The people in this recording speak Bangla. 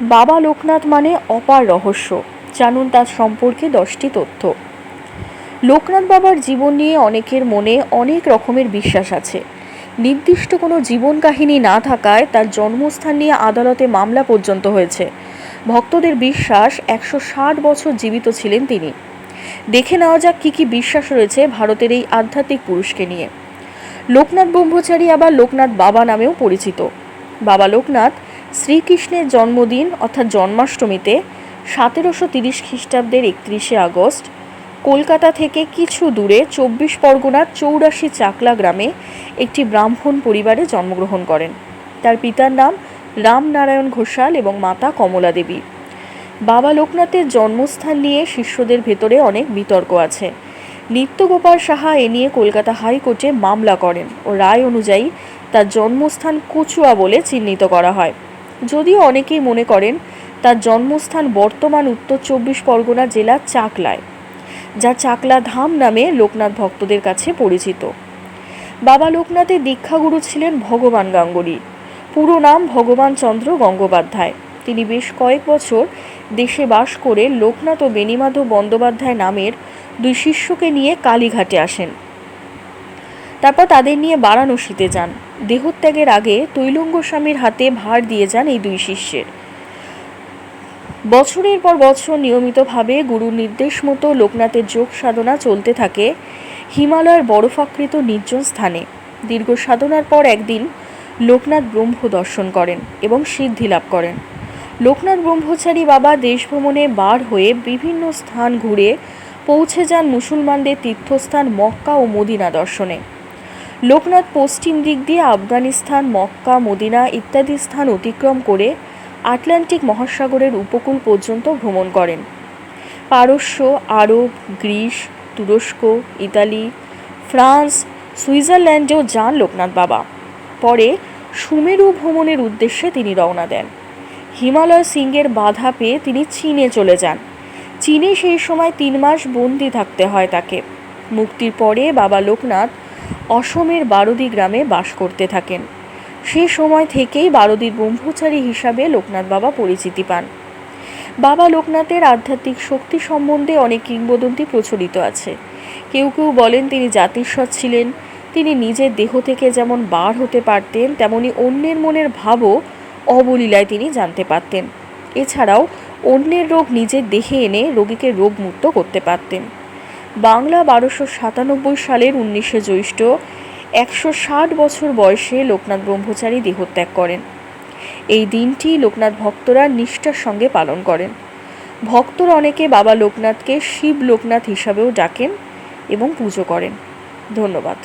বাবা লোকনাথ মানে অপার রহস্য। জানুন তার সম্পর্কে দশটি তথ্য। লোকনাথ বাবার জীবন নিয়ে অনেকের মনে অনেক রকমের বিশ্বাস আছে। নির্দিষ্ট কোনো জীবন কাহিনী না থাকায় তার জন্মস্থান নিয়ে আদালতে মামলা পর্যন্ত হয়েছে। ভক্তদের বিশ্বাস একশো ষাট বছর জীবিত ছিলেন তিনি। দেখে নেওয়া যাক কী কী বিশ্বাস রয়েছে ভারতের এই আধ্যাত্মিক পুরুষকে নিয়ে। লোকনাথ ব্রহ্মচারী আবার লোকনাথ বাবা নামেও পরিচিত। বাবা লোকনাথ শ্রীকৃষ্ণের জন্মদিন অর্থাৎ জন্মাষ্টমীতে সতেরোশো তিরিশ খ্রিস্টাব্দের একত্রিশে আগস্ট, কলকাতা থেকে কিছু দূরে চব্বিশ পরগনার চৌরাশি চাকলা গ্রামে একটি ব্রাহ্মণ পরিবারে জন্মগ্রহণ করেন। তার পিতার নাম রামনারায়ণ ঘোষাল এবং মাতা কমলা দেবী। বাবা লোকনাথের জন্মস্থান নিয়ে শিষ্যদের ভেতরে অনেক বিতর্ক আছে। নিত্যগোপাল সাহা এ নিয়ে কলকাতা হাইকোর্টে মামলা করেন ও রায় অনুযায়ী তার জন্মস্থান কচুয়া বলে চিহ্নিত করা হয়। যদিও অনেকেই মনে করেন তার জন্মস্থান বর্তমান উত্তর চব্বিশ পরগনা জেলা চাকলায়, যা চাকলা ধাম নামে লোকনাথ ভক্তদের কাছে পরিচিত। বাবা লোকনাথের দীক্ষাগুরু ছিলেন ভগবান গাঙ্গুলি। পুরো নাম ভগবান চন্দ্র গঙ্গোপাধ্যায়। তিনি বেশ কয়েক বছর দেশে বাস করে লোকনাথ ও বেণীমাধব বন্দ্যোপাধ্যায় নামের দুই শিষ্যকে নিয়ে কালীঘাটে আসেন। তারপর তাদের নিয়ে বারাণসীতে যান। দেহত্যাগের আগে তৈলঙ্গ স্বামীর হাতে ভার দিয়ে যান এই দুই শিষ্যের। বছরের পর বছর নিয়মিতভাবে গুরুর নির্দেশ মতো লোকনাথের যোগ সাধনা চলতে থাকে হিমালয়ের বরফাকৃত নির্জন স্থানে। দীর্ঘ সাধনার পর একদিন লোকনাথ ব্রহ্ম দর্শন করেন এবং সিদ্ধি লাভ করেন। লোকনাথ ব্রহ্মচারী বাবা দেশ ভ্রমণে বার হয়ে বিভিন্ন স্থান ঘুরে পৌঁছে যান মুসলমানদের তীর্থস্থান মক্কা ও মদিনা দর্শনে। লোকনাথ পশ্চিম দিক দিয়ে আফগানিস্তান, মক্কা, মদিনা ইত্যাদি স্থান অতিক্রম করে আটলান্টিক মহাসাগরের উপকূল পর্যন্ত ভ্রমণ করেন। পারস্য, আরব, গ্রিস, তুরস্ক, ইতালি, ফ্রান্স, সুইজারল্যান্ডেও যান লোকনাথ বাবা। পরে সুমেরু ভ্রমণের উদ্দেশ্যে তিনি রওনা দেন। হিমালয় সিংহের বাধা পেয়ে তিনি চীনে চলে যান। চীনে সেই সময় তিন মাস বন্দি থাকতে হয় তাকে। মুক্তির পরে বাবা লোকনাথ অসমের বারদি গ্রামে বাস করতে থাকেন। সে সময় থেকেই বারদির ব্রহ্মচারী হিসাবে লোকনাথ বাবা পরিচিতি পান। বাবা লোকনাথের আধ্যাত্মিক শক্তি সম্বন্ধে অনেক কিংবদন্তি প্রচলিত আছে। কেউ কেউ বলেন তিনি জাতিস্বর ছিলেন, তিনি নিজের দেহ থেকে যেমন বার হতে পারতেন, তেমনি অন্যের মনের ভাবও অবলীলায় তিনি জানতে পারতেন। এছাড়াও অন্যের রোগ নিজের দেহে এনে রোগীকে রোগমুক্ত করতে পারতেন। বাংলা বারোশো সাতানব্বই সালের উনিশে জ্যৈষ্ঠ একশো ষাট বছর বয়সে লোকনাথ ব্রহ্মচারী দেহত্যাগ করেন। এই দিনটি লোকনাথ ভক্তরা নিষ্ঠার সঙ্গে পালন করেন। ভক্তর অনেকে বাবা লোকনাথকে শিব লোকনাথ হিসাবেও ডাকেন এবং পুজো করেন। ধন্যবাদ।